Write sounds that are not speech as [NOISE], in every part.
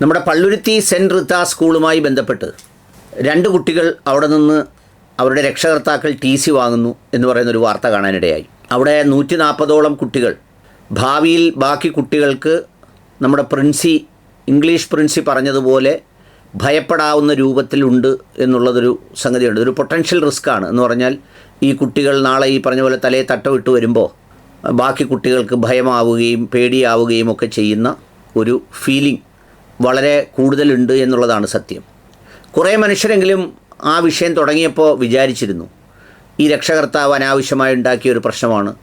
നമ്മുടെ പള്ളുരുത്തി സെന്റ് റിത്ത സ്കൂളുമായി ബന്ധപ്പെട്ട് രണ്ട് കുട്ടികൾ അവിടെ നിന്ന് അവരുടെ രക്ഷകർത്താക്കൾ ടി സി വാങ്ങുന്നു എന്ന് പറയുന്നൊരു വാർത്ത കാണാനിടയായി. അവിടെ നൂറ്റി നാൽപ്പതോളം കുട്ടികൾ ഭാവിയിൽ ബാക്കി കുട്ടികൾക്ക് നമ്മുടെ പ്രിൻസി ഇംഗ്ലീഷ് പ്രിൻസി പറഞ്ഞതുപോലെ ഭയപ്പെടാവുന്ന രൂപത്തിലുണ്ട് എന്നുള്ളതൊരു സംഗതിയുണ്ട്. ഒരു പൊട്ടൻഷ്യൽ റിസ്ക് ആണ് എന്ന് പറഞ്ഞാൽ ഈ കുട്ടികൾ നാളെ ഈ പറഞ്ഞ പോലെ തലയെ തട്ടവിട്ട് വരുമ്പോൾ ബാക്കി കുട്ടികൾക്ക് ഭയമാവുകയും പേടിയാവുകയും ഒക്കെ ചെയ്യുന്ന ഒരു ഫീലിംഗ് വളരെ കൂടുതലുണ്ട് എന്നുള്ളതാണ് സത്യം. കുറേ മനുഷ്യരെങ്കിലും ആ വിഷയം തുടങ്ങിയപ്പോൾ വിചാരിച്ചിരുന്നു. ഈ രക്ഷകർത്താവ് അനാവശ്യമായി ഉണ്ടാക്കിയ ഒരു പ്രശ്നമാണ്.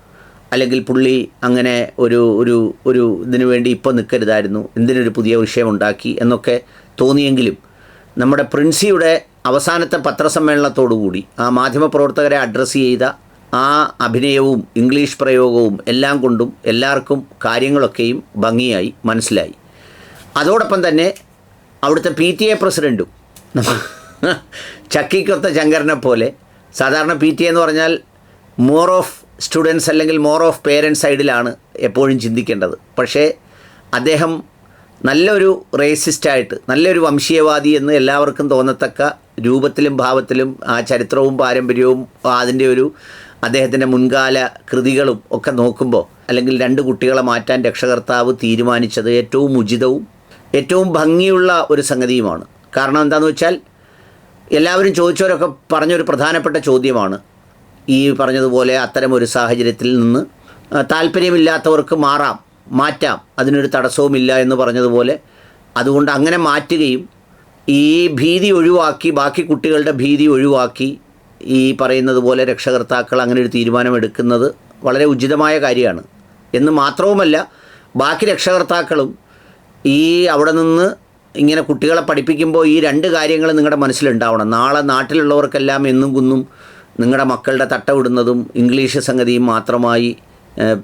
അല്ലെങ്കിൽ പുള്ളി അങ്ങനെ ഒരു ഒരു ഒരു ഇതിനു വേണ്ടി ഇപ്പോൾ നിൽക്കരുതായിരുന്നു എന്തിനൊരു പുതിയ വിഷയം ഉണ്ടാക്കി എന്നൊക്കെ തോന്നിയെങ്കിലും നമ്മുടെ പ്രിൻസിയുടെ അവസാനത്തെ പത്രസമ്മേളനത്തോടുകൂടി ആ മാധ്യമപ്രവർത്തകരെ അഡ്രസ്സ് ചെയ്ത ആ അഭിനയവും ഇംഗ്ലീഷ് പ്രയോഗവും എല്ലാം കൊണ്ടും എല്ലാവർക്കും കാര്യങ്ങളൊക്കെയും ഭംഗിയായി മനസ്സിലായി. അതോടൊപ്പം തന്നെ അവിടുത്തെ പി ടി എ പ്രസിഡന്റും ചക്കിക്കൊത്ത ശങ്കരനെ പോലെ സാധാരണ പി ടി എ എന്ന് പറഞ്ഞാൽ മോർ ഓഫ് സ്റ്റുഡൻസ് അല്ലെങ്കിൽ മോർ ഓഫ് പേരൻസ് സൈഡിലാണ് എപ്പോഴും ചിന്തിക്കേണ്ടത്. പക്ഷേ അദ്ദേഹം നല്ലൊരു റേസിസ്റ്റായിട്ട് നല്ലൊരു വംശീയവാദി എന്ന് എല്ലാവർക്കും തോന്നത്തക്ക രൂപത്തിലും ഭാവത്തിലും ആ ചരിത്രവും പാരമ്പര്യവും അതിന്റെ ഒരു അദ്ദേഹത്തിന്റെ മുൻകാല കൃതികളും ഒക്കെ നോക്കുമ്പോൾ അല്ലെങ്കിൽ രണ്ട് കുട്ടികളെ മാറ്റാൻ രക്ഷകർത്താവ് തീരുമാനിച്ചത് ഏറ്റവും ഉചിതവും ഏറ്റവും ഭംഗിയുള്ള ഒരു സംഗതിയുമാണ്. കാരണം എന്താണെന്ന് വെച്ചാൽ എല്ലാവരും ചോദിച്ചവരൊക്കെ പറഞ്ഞൊരു പ്രധാനപ്പെട്ട ചോദ്യമാണ്. ഈ പറഞ്ഞതുപോലെ അത്തരം ഒരു സാഹചര്യത്തിൽ നിന്ന് താല്പര്യമില്ലാത്തവർക്ക് മാറാം മാറ്റാം അതിനൊരു തടസ്സവുമില്ല എന്ന് പറഞ്ഞതുപോലെ അതുകൊണ്ട് അങ്ങനെ മാറ്റുകയും ഈ ഭീതി ഒഴിവാക്കി ബാക്കി കുട്ടികളുടെ ഭീതി ഒഴിവാക്കി ഈ പറയുന്നത് പോലെ രക്ഷകർത്താക്കൾ അങ്ങനെ ഒരു തീരുമാനമെടുക്കുന്നത് വളരെ ഉചിതമായ കാര്യമാണ്. എന്ന് മാത്രവുമല്ല ബാക്കി രക്ഷകർത്താക്കളും ഈ അവിടെ നിന്ന് ഇങ്ങനെ കുട്ടികളെ പഠിപ്പിക്കുമ്പോൾ ഈ രണ്ട് കാര്യങ്ങൾ നിങ്ങളുടെ മനസ്സിലുണ്ടാവണം. നാളെ നാട്ടിലുള്ളവർക്കെല്ലാം എന്നും കുന്നും നിങ്ങളുടെ മക്കളുടെ തട്ട വിടുന്നതും ഇംഗ്ലീഷ് സംഗതിയും മാത്രമായി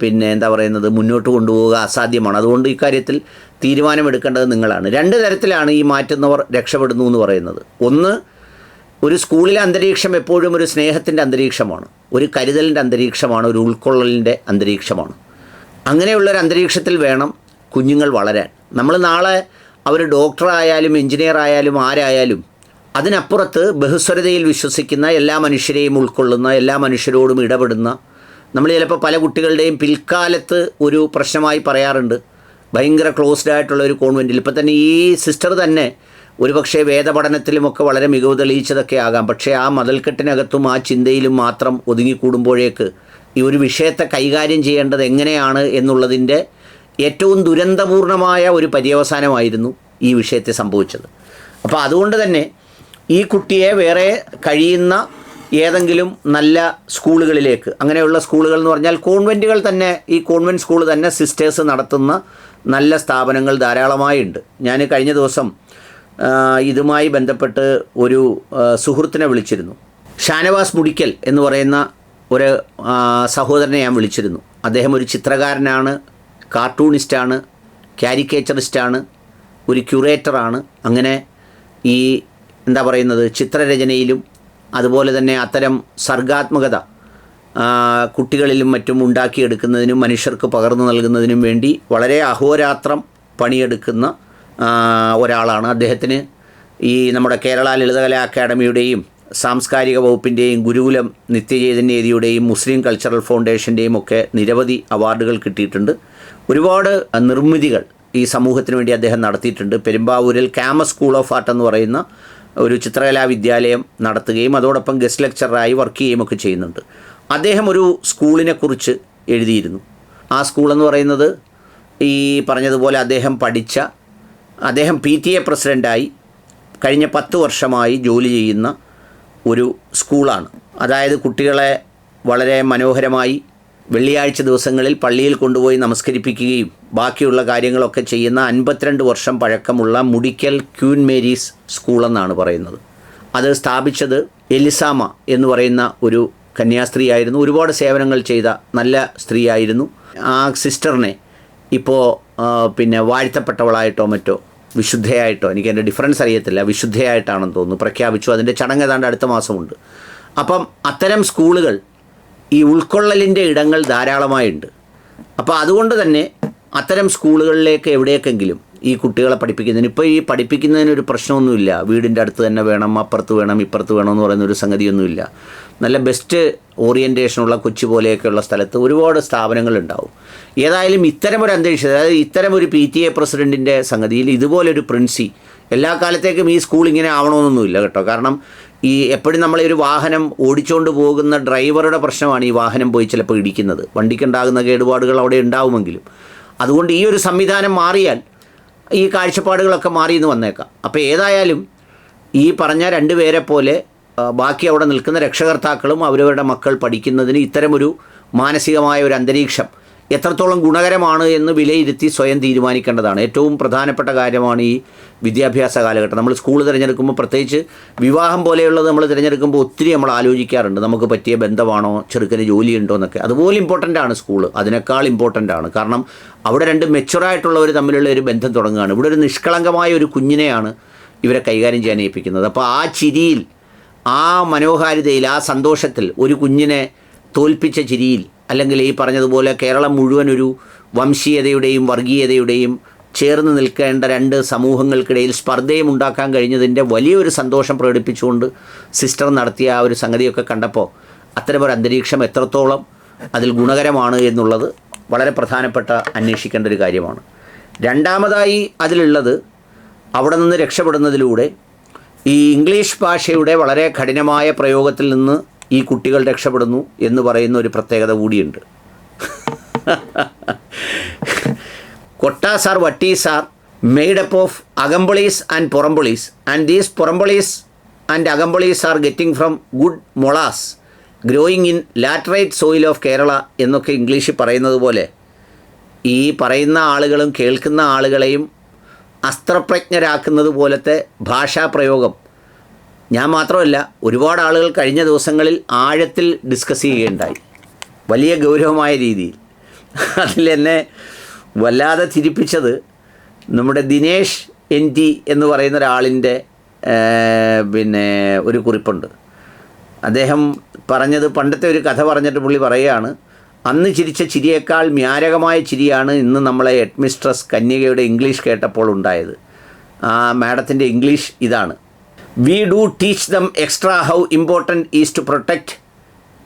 പിന്നെ എന്താ പറയുന്നത് മുന്നോട്ട് കൊണ്ടുപോവുക അസാധ്യമാണ്. അതുകൊണ്ട് ഇക്കാര്യത്തിൽ തീരുമാനമെടുക്കേണ്ടത് നിങ്ങളാണ്. രണ്ട് തരത്തിലാണ് ഈ മാറ്റുന്നവർ രക്ഷപ്പെടുന്നു എന്ന് പറയുന്നത്. ഒന്ന് ഒരു സ്കൂളിലെ അന്തരീക്ഷം എപ്പോഴും ഒരു സ്നേഹത്തിന്റെ അന്തരീക്ഷമാണ്. ഒരു കരുതലിന്റെ അന്തരീക്ഷമാണ് ഒരു ഉൾക്കൊള്ളലിന്റെ അന്തരീക്ഷമാണ്. അങ്ങനെയുള്ളൊരു അന്തരീക്ഷത്തിൽ വേണം കുഞ്ഞുങ്ങൾ വളരാൻ. നമ്മൾ നാളെ അവർ ഡോക്ടറായാലും എഞ്ചിനീയർ ആയാലും ആരായാലും അതിനപ്പുറത്ത് ബഹുസ്വരതയിൽ വിശ്വസിക്കുന്ന എല്ലാ മനുഷ്യരെയും ഉൾക്കൊള്ളുന്ന എല്ലാ മനുഷ്യരോടും ഇടപെടുന്ന നമ്മൾ ചിലപ്പോൾ പല കുട്ടികളുടെയും പിൽക്കാലത്ത് ഒരു പ്രശ്നമായി പറയാറുണ്ട്. ഭയങ്കര ക്ലോസ്ഡ് ആയിട്ടുള്ള ഒരു കോൺവെന്റിൽ ഇപ്പം തന്നെ ഈ സിസ്റ്റർ തന്നെ ഒരുപക്ഷെ വേദപഠനത്തിലുമൊക്കെ വളരെ മികവ് തെളിയിച്ചതൊക്കെ ആകാം. പക്ഷേ ആ മതൽക്കെട്ടിനകത്തും ആ ചിന്തയിലും മാത്രം ഒതുങ്ങിക്കൂടുമ്പോഴേക്ക് ഈ ഒരു വിഷയത്തെ കൈകാര്യം ചെയ്യേണ്ടത് എങ്ങനെയാണ് എന്നുള്ളതിന്റെ ഏറ്റവും ദുരന്തപൂർണമായ ഒരു പര്യവസാനമായിരുന്നു ഈ വിഷയത്തെ സംഭവിച്ചത്. അപ്പോൾ അതുകൊണ്ട് തന്നെ ഈ കുട്ടിയെ വേറെ കഴിയുന്ന ഏതെങ്കിലും നല്ല സ്കൂളുകളിലേക്ക് അങ്ങനെയുള്ള സ്കൂളുകൾ എന്ന് പറഞ്ഞാൽ കോൺവെന്റുകൾ തന്നെ ഈ കോൺവെന്റ് സ്കൂൾ തന്നെ സിസ്റ്റേഴ്സ് നടത്തുന്ന നല്ല സ്ഥാപനങ്ങൾ ധാരാളമായുണ്ട്. ഞാൻ കഴിഞ്ഞ ദിവസം ഇതുമായി ബന്ധപ്പെട്ട് ഒരു സുഹൃത്തിനെ വിളിച്ചിരുന്നു. ഷാനവാസ് മുടിക്കൽ എന്ന് പറയുന്ന ഒരു സഹോദരനെ ഞാൻ വിളിച്ചിരുന്നു. അദ്ദേഹം ഒരു ചിത്രകാരനാണ്. കാർട്ടൂണിസ്റ്റാണ് കാരിക്കേച്ചറിസ്റ്റാണ് ഒരു ക്യൂറേറ്ററാണ്. അങ്ങനെ ഈ എന്താ പറയുന്നത് ചിത്രരചനയിലും അതുപോലെ തന്നെ അത്തരം സർഗാത്മകത കുട്ടികളിലും മറ്റും ഉണ്ടാക്കിയെടുക്കുന്നതിനും മനുഷ്യർക്ക് പകർന്നു നൽകുന്നതിനും വേണ്ടി വളരെ അഹോരാത്രം പണിയെടുക്കുന്ന ഒരാളാണ്. അദ്ദേഹത്തിന് ഈ നമ്മുടെ കേരള ലളിതകലാ അക്കാദമിയുടെയും സാംസ്കാരിക വകുപ്പിന്റെയും ഗുരുകുലം നിത്യചൈതന്യതിയുടെയും മുസ്ലിം കൾച്ചറൽ ഫൗണ്ടേഷന്റെയും ഒക്കെ നിരവധി അവാർഡുകൾ കിട്ടിയിട്ടുണ്ട്. ഒരുപാട് നിർമ്മിതികൾ ഈ സമൂഹത്തിന് വേണ്ടി അദ്ദേഹം നടത്തിയിട്ടുണ്ട്. പെരുമ്പാവൂരിൽ ക്യാമ സ്കൂൾ ഓഫ് ആർട്ട് എന്ന് പറയുന്ന ഒരു ചിത്രകലാ വിദ്യാലയം നടത്തുകയും അതോടൊപ്പം ഗസ്റ്റ് ലെക്ചറായി വർക്ക് ചെയ്യുകയും ഒക്കെ ചെയ്യുന്നുണ്ട്. അദ്ദേഹം ഒരു സ്കൂളിനെ കുറിച്ച് എഴുതിയിരുന്നു. ആ സ്കൂളെന്ന് പറയുന്നത് ഈ പറഞ്ഞതുപോലെ അദ്ദേഹം പഠിച്ച അദ്ദേഹം പി ടി എ പ്രസിഡന്റായി കഴിഞ്ഞ പത്ത് വർഷമായി ജോലി ചെയ്യുന്ന ഒരു സ്കൂളാണ്. അതായത് കുട്ടികളെ വളരെ മനോഹരമായി വെള്ളിയാഴ്ച ദിവസങ്ങളിൽ പള്ളിയിൽ കൊണ്ടുപോയി നമസ്കരിപ്പിക്കുകയും ബാക്കിയുള്ള കാര്യങ്ങളൊക്കെ ചെയ്യുന്ന അൻപത്തിരണ്ട് വർഷം പഴക്കമുള്ള മുടിക്കൽ ക്യൂൻ മേരീസ് സ്കൂളെന്നാണ് പറയുന്നത്. അത് സ്ഥാപിച്ചത് എലിസാമ എന്ന് പറയുന്ന ഒരു കന്യാസ്ത്രീയായിരുന്നു. ഒരുപാട് സേവനങ്ങൾ ചെയ്ത നല്ല സ്ത്രീയായിരുന്നു. ആ സിസ്റ്ററിനെ ഇപ്പോൾ പിന്നെ വാഴ്ത്തപ്പെട്ടവളായിട്ടോ മറ്റോ വിശുദ്ധയായിട്ടോ എനിക്ക് അതിന്റെ ഡിഫറൻസ് അറിയത്തില്ല വിശുദ്ധയായിട്ടാണെന്ന് തോന്നുന്നു പ്രഖ്യാപിച്ചു. അതിന്റെ ചടങ്ങ് ഏതാണ്ട് അടുത്ത മാസമുണ്ട്. അപ്പം അത്തരം സ്കൂളുകൾ ഈ ഉൾക്കൊള്ളലിന്റെ ഇടങ്ങൾ ധാരാളമായുണ്ട്. അപ്പോൾ അതുകൊണ്ട് തന്നെ അത്തരം സ്കൂളുകളിലേക്ക് എവിടെയൊക്കെങ്കിലും ഈ കുട്ടികളെ പഠിപ്പിക്കുന്നതിന് ഇപ്പോൾ ഈ പഠിപ്പിക്കുന്നതിന് ഒരു പ്രശ്നമൊന്നുമില്ല. വീടിന്റെ അടുത്ത് തന്നെ വേണം അപ്പുറത്ത് വേണം ഇപ്പുറത്ത് വേണം എന്ന് പറയുന്ന ഒരു സംഗതിയൊന്നുമില്ല. നല്ല ബെസ്റ്റ് ഓറിയന്റേഷനുള്ള കൊച്ചു പോലെയൊക്കെയുള്ള സ്ഥലത്ത് ഒരുപാട് സ്ഥാപനങ്ങളുണ്ടാവും ഏതായാലും ഒരു അന്തരീക്ഷം അതായത് ഇത്തരമൊരു പി ടി എ പ്രസിഡന്റിന്റെ സംഗതിയിൽ ഇതുപോലൊരു പ്രിൻസി എല്ലാ കാലത്തേക്കും ഈ സ്കൂൾ ഇങ്ങനെ ആവണമെന്നൊന്നുമില്ല കേട്ടോ. കാരണം ഈ എപ്പോഴും നമ്മൾ ഒരു വാഹനം ഓടിച്ചുകൊണ്ട് പോകുന്ന ഡ്രൈവറുടെ പ്രശ്നമാണ് ഈ വാഹനം പോയി ചിലപ്പോൾ ഇടിക്കുന്നത്. വണ്ടിക്കുണ്ടാകുന്ന കേടുപാടുകൾ അവിടെ ഉണ്ടാവുമെങ്കിലും. അതുകൊണ്ട് ഈ ഒരു സംവിധാനം മാറിയാൽ ഈ കാഴ്ചപ്പാടുകളൊക്കെ മാറി എന്ന് വന്നേക്കാം. അപ്പോൾ ഏതായാലും ഈ പറഞ്ഞ രണ്ടുപേരെ പോലെ ബാക്കി അവിടെ നിൽക്കുന്ന രക്ഷകർത്താക്കളും അവരവരുടെ മക്കൾ പഠിക്കുന്നതിന് ഇത്തരമൊരു മാനസികമായ ഒരു അന്തരീക്ഷം എത്രത്തോളം ഗുണകരമാണ് എന്ന് വിലയിരുത്തി സ്വയം തീരുമാനിക്കേണ്ടതാണ്. ഏറ്റവും പ്രധാനപ്പെട്ട കാര്യമാണ് ഈ വിദ്യാഭ്യാസ കാലഘട്ടം. നമ്മൾ സ്കൂൾ തിരഞ്ഞെടുക്കുമ്പോൾ പ്രത്യേകിച്ച് വിവാഹം പോലെയുള്ളത് നമ്മൾ തിരഞ്ഞെടുക്കുമ്പോൾ ഒത്തിരി നമ്മൾ ആലോചിക്കാറുണ്ട്. നമുക്ക് പറ്റിയ ബന്ധമാണോ ചെറുക്കന് ജോലിയുണ്ടോ എന്നൊക്കെ. അതുപോലെ ഇമ്പോർട്ടന്റ് ആണ് സ്കൂൾ അതിനേക്കാൾ ഇമ്പോർട്ടന്റ് ആണ്. കാരണം അവിടെ രണ്ട് മെച്ചുറായിട്ടുള്ളവർ തമ്മിലുള്ള ഒരു ബന്ധം തുടങ്ങുകയാണ്. ഇവിടെ ഒരു നിഷ്കളങ്കമായ ഒരു കുഞ്ഞിനെയാണ് ഇവരെ കൈകാര്യം ചെയ്യാൻ ഏൽപ്പിക്കുന്നത്. അപ്പോൾ ആ ചിരിയിൽ ആ മനോഹാരിതയിൽ ആ സന്തോഷത്തിൽ ഒരു കുഞ്ഞിനെ തോൽപ്പിച്ച ചിരിയിൽ അല്ലെങ്കിൽ ഈ പറഞ്ഞതുപോലെ കേരളം മുഴുവൻ ഒരു വംശീയതയുടെയും വർഗീയതയുടെയും ചേർന്ന് നിൽക്കേണ്ട രണ്ട് സമൂഹങ്ങൾക്കിടയിൽ സ്പർദ്ധയും ഉണ്ടാക്കാൻ കഴിഞ്ഞതിന്റെ വലിയൊരു സന്തോഷം പ്രകടിപ്പിച്ചുകൊണ്ട് സിസ്റ്റർ നടത്തിയ ആ ഒരു സംഗതിയൊക്കെ കണ്ടപ്പോൾ അത്തരമൊരു അന്തരീക്ഷം എത്രത്തോളം അതിൽ ഗുണകരമാണ് എന്നുള്ളത് വളരെ പ്രധാനപ്പെട്ട അന്വേഷിക്കേണ്ട ഒരു കാര്യമാണ്. രണ്ടാമതായി അതിലുള്ളത് അവിടെ നിന്ന് രക്ഷപ്പെടുന്നതിലൂടെ ഈ ഇംഗ്ലീഷ് ഭാഷയുടെ വളരെ കഠിനമായ പ്രയോഗത്തിൽ നിന്ന് ഈ കുട്ടികൾ രക്ഷപ്പെടുന്നു എന്ന് പറയുന്ന ഒരു പ്രത്യേകത കൂടിയുണ്ട്. കൊട്ടാസാർ മെയ്ഡ് അപ്പ് ഓഫ് അകമ്പളീസ് ആൻഡ് പുറമ്പളീസ്. ആൻഡ് ദീസ് പുറമ്പളീസ് ആൻഡ് അകമ്പളീസ് are getting from good molars growing in laterite soil of Kerala എന്നൊക്കെ ഇംഗ്ലീഷിൽ പറയുന്നത് പോലെ ഈ പറയുന്ന ആളുകളും കേൾക്കുന്ന ആളുകളെയും അസ്ത്രപ്രജ്ഞരാക്കുന്നത് പോലത്തെ ഭാഷാപ്രയോഗം ഞാൻ മാത്രമല്ല ഒരുപാട് ആളുകൾ കഴിഞ്ഞ ദിവസങ്ങളിൽ ആഴത്തിൽ ഡിസ്കസ് ചെയ്യുകയുണ്ടായി. വലിയ ഗൗരവമായ രീതിയിൽ. അതിൽ എന്നെ വല്ലാതെ തിരിപ്പിച്ചത് നമ്മുടെ ദിനേഷ് എൻ ടി എന്ന് പറയുന്ന ഒരാളിന്റെ പിന്നെ ഒരു കുറിപ്പുണ്ട്. അദ്ദേഹം പറഞ്ഞത് പണ്ടത്തെ ഒരു കഥ പറഞ്ഞിട്ട് പുള്ളി പറയുകയാണ് അന്ന് ചിരിച്ച ചിരിയേക്കാൾ മ്യാരകമായ ചിരിയാണ് ഇന്ന് നമ്മളെ ഹെഡ്മിസ്ട്രസ് കന്യകയുടെ ഇംഗ്ലീഷ് കേട്ടപ്പോൾ ഉണ്ടായത്. ആ മാഡത്തിന്റെ ഇംഗ്ലീഷ് ഇതാണ്. We do teach them extra how important is to protect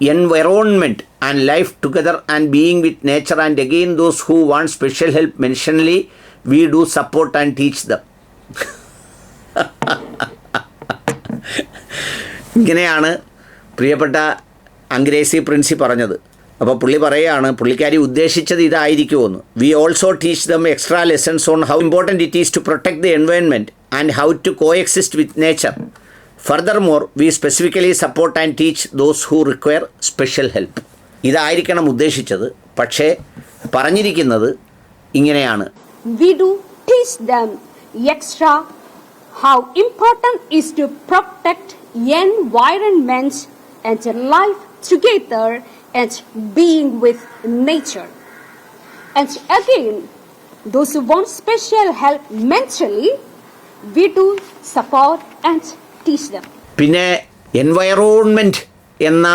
environment and life together and being with nature and again those who want special help mentally we do support and teach them ഇങ്ങനെയാണ് പ്രിയപ്പെട്ട അംഗ്രേസി പ്രിൻസി പറഞ്ഞത്. അപ്പോൾ പുള്ളി പറയുകയാണ് പുള്ളിക്കാരി ഉദ്ദേശിച്ചത് ഇതായിരിക്കുമെന്ന്. We also teach them extra lessons on how important it is to protect the environment and how to coexist with nature. Furthermore, we specifically support and teach those who require special help. Special help ഇതായിരിക്കണം ഉദ്ദേശിച്ചത് പക്ഷേ പറഞ്ഞിരിക്കുന്നത് ഇങ്ങനെയാണ് we do teach them extra how important is to protect environment and life together and being with nature. And again, those who want special help mentally, we support and teach them. പിന്നെ environment എന്ന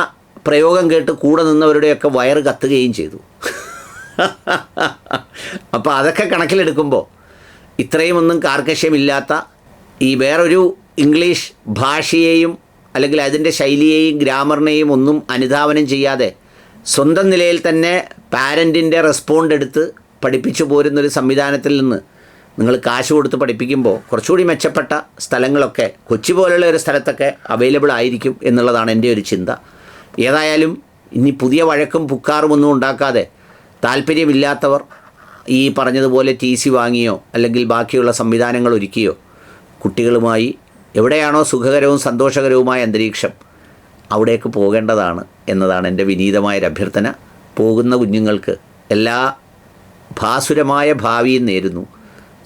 പ്രയോഗം കേട്ട് കൂടെ നിന്നവരുടെയൊക്കെ വയറ് കത്തുകയും ചെയ്തു [LAUGHS] അപ്പോൾ അതൊക്കെ കണക്കിലെടുക്കുമ്പോൾ ഇത്രയും ഒന്നും കാർക്കശ്യമില്ലാത്ത ഈ വേറൊരു ഇംഗ്ലീഷ് ഭാഷയെയും അല്ലെങ്കിൽ അതിന്റെ ശൈലിയെയും ഗ്രാമറിനെയും ഒന്നും അനുധാവനം ചെയ്യാതെ സ്വന്തം നിലയിൽ തന്നെ പാരന്റിന്റെ റെസ്പോണ്ട് എടുത്ത് പഠിപ്പിച്ചു പോരുന്നൊരു സംവിധാനത്തിൽ നിന്ന് നിങ്ങൾ കാശ് കൊടുത്ത് പഠിപ്പിക്കുമ്പോൾ കുറച്ചുകൂടി മെച്ചപ്പെട്ട സ്ഥലങ്ങളൊക്കെ കൊച്ചി പോലുള്ള ഒരു സ്ഥലത്തൊക്കെ അവൈലബിൾ ആയിരിക്കും എന്നുള്ളതാണ് എന്റെ ഒരു ചിന്ത. ഏതായാലും ഇനി പുതിയ വഴക്കും പുക്കാറും ഒന്നും ഉണ്ടാക്കാതെ താല്പര്യമില്ലാത്തവർ ഈ പറഞ്ഞതുപോലെ ടി സി വാങ്ങിയോ അല്ലെങ്കിൽ ബാക്കിയുള്ള സംവിധാനങ്ങൾ ഒരുക്കിയോ കുട്ടികളുമായി എവിടെയാണോ സുഖകരവും സന്തോഷകരവുമായ അന്തരീക്ഷം അവിടേക്ക് പോകേണ്ടതാണ് എന്നതാണ് എന്റെ വിനീതമായൊരു അഭ്യർത്ഥന. പോകുന്ന കുഞ്ഞുങ്ങൾക്ക് എല്ലാ ഭാസുരമായ ഭാവിയും നേരുന്നു.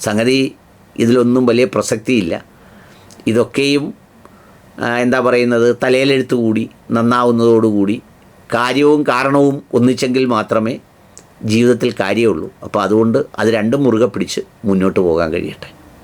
സംഗതി ഇതിലൊന്നും വലിയ പ്രസക്തിയില്ല. ഇതൊക്കെയും എന്താ പറയുന്നത് തലയിലെഴുത്ത് കൂടി നന്നാവുന്നതോടുകൂടി കാര്യവും കാരണവും ഒന്നിച്ചെങ്കിൽ മാത്രമേ ജീവിതത്തിൽ കാര്യമുള്ളൂ. അപ്പോൾ അതുകൊണ്ട് അത് രണ്ടും മുറുകെ പിടിച്ച് മുന്നോട്ട് പോകാൻ കഴിയട്ടെ.